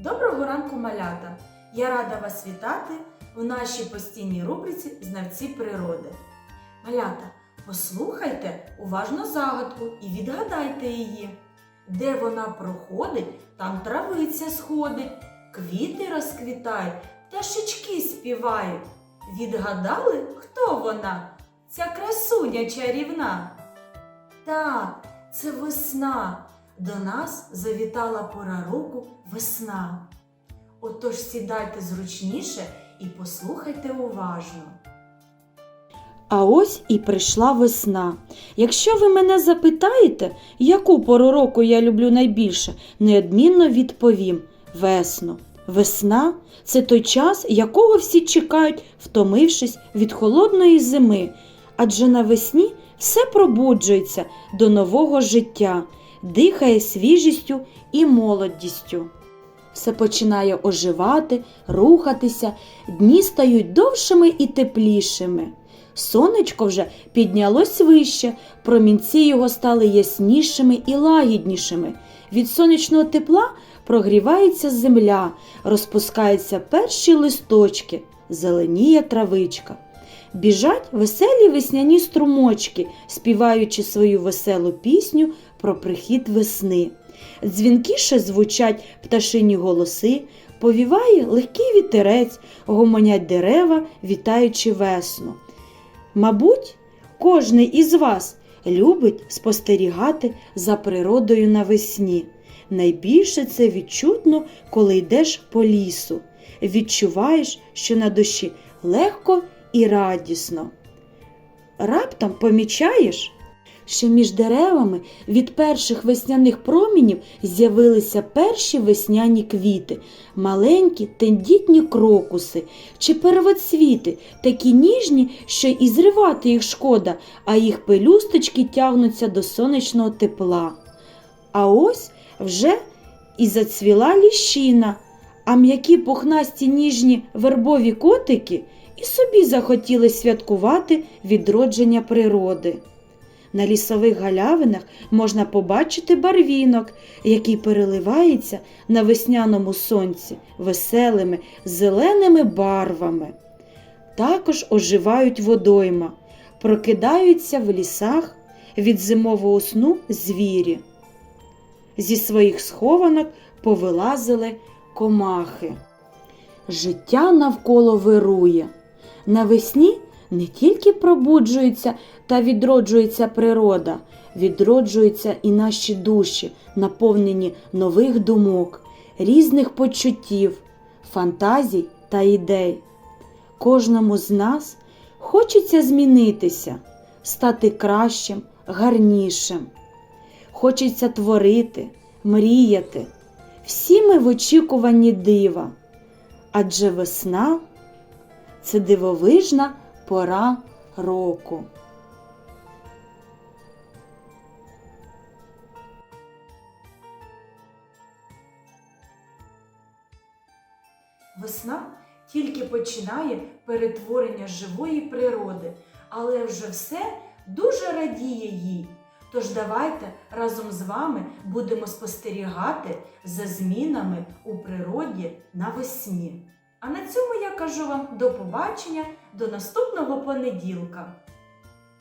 Доброго ранку, малята! Я рада вас вітати у нашій постійній рубриці Знавці природи. Малята, послухайте уважно загадку і відгадайте її. Де вона проходить, там травиця сходить, квіти розквітають, пташечки співають. Відгадали, хто вона? Ця красуня чарівна. Так, це весна. До нас завітала пора року весна. Отож сідайте зручніше і послухайте уважно. А ось і прийшла весна. Якщо ви мене запитаєте, яку пору року я люблю найбільше, неодмінно відповім весну. Весна це той час, якого всі чекають, втомившись від холодної зими. Адже навесні все пробуджується до нового життя, дихає свіжістю і молодістю. Все починає оживати, рухатися, дні стають довшими і теплішими. Сонечко вже піднялось вище, промінці його стали яснішими і лагіднішими. Від сонячного тепла прогрівається земля, розпускаються перші листочки, зеленіє травичка. Біжать веселі весняні струмочки, співаючи свою веселу пісню про прихід весни. Дзвінкіше звучать пташині голоси, повіває легкий вітерець, гомонять дерева, вітаючи весну. Мабуть, кожний із вас любить спостерігати за природою навесні. Найбільше це відчутно, коли йдеш по лісу. Відчуваєш, що на душі легко і радісно. Раптом помічаєш, що між деревами від перших весняних промінів з'явилися перші весняні квіти, маленькі тендітні крокуси чи первоцвіти, такі ніжні, що і зривати їх шкода, а їх пелюсточки тягнуться до сонячного тепла. А ось вже і зацвіла ліщина, а м'які пухнасті ніжні вербові котики і собі захотіли святкувати відродження природи. На лісових галявинах можна побачити барвінок, який переливається на весняному сонці веселими зеленими барвами. Також оживають водойма, прокидаються в лісах від зимового сну звірі. Зі своїх схованок повилазили комахи. Життя навколо вирує. Навесні не тільки пробуджується та відроджується природа, відроджуються і наші душі, наповнені нових думок, різних почуттів, фантазій та ідей. Кожному з нас хочеться змінитися, стати кращим, гарнішим. Хочеться творити, мріяти. Всі ми в очікуванні дива, адже весна це дивовижна пора року. Весна тільки починає перетворення живої природи, але вже все дуже радіє їй. Тож давайте разом з вами будемо спостерігати за змінами у природі навесні. А на цьому я кажу вам до побачення, до наступного понеділка.